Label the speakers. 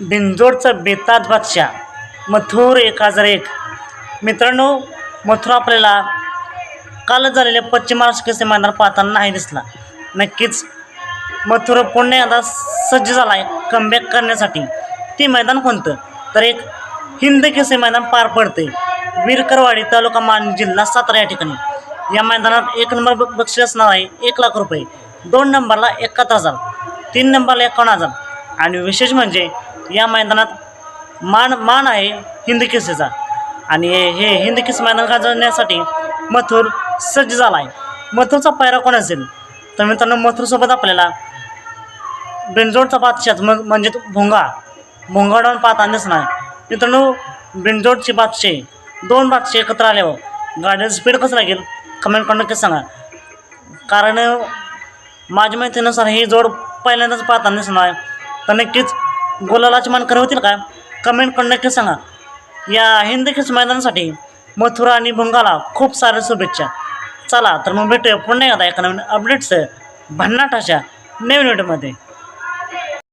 Speaker 1: बिंजोडचा बेताज बादशाह मथुर एक हजार एक. मित्रांनो मथुर आपल्याला कालच झालेल्या पश्चिम महाराष्ट्र कसे मैदान पाहताना नाही दिसला. नक्कीच मथुर पुन्हा एकदा सज्ज झाला आहे कमबॅक करण्यासाठी. ते मैदान कोणतं? तर एक हिंद केसे मैदान पार पडते विरकरवाडी तालुका मान जिल्हा सातारा या ठिकाणी. या मैदानात एक नंबर बक्षीस असणार आहे एक लाख रुपये. दोन नंबरला एकाहत्तर हजार तीन नंबरला एकावन्न हजार. आणि विशेष म्हणजे या मैदानात मान मान आहे हिंद आणि हे हे हिंद मैदान गाजवण्यासाठी मथुर सज्ज झाला आहे मथुरचा पायरा कोण असेल? तर मित्रांनो मथुरसोबत आपल्याला बिंजोडचा बादशाह मग म्हणजे तो भोंगा. भोंगाडावून पाहताना दिसणार मित्रांनो बिंजोडची बादशे दोन बादशे एकत्र आल्यावर गाडीचं स्पीड कसं लागेल कमेंट करून नक्कीच सांगा. कारण माझ्या माहितीनुसार ही जोड पहिल्यांदाच पाहताना दिसणार आहे तर नक्कीच गोलालाची मानकर होतील का? कमेंट करून नक्कीच सांगा. या हिंद केस मैदानासाठी मथुरा आणि भुंगाला खूप साऱ्या शुभेच्छा. चला तर मग भेटूया पुन्हा एकदा एका नवीन अपडेट्स भन्नाटाच्या नवीन व्हिडिओमध्ये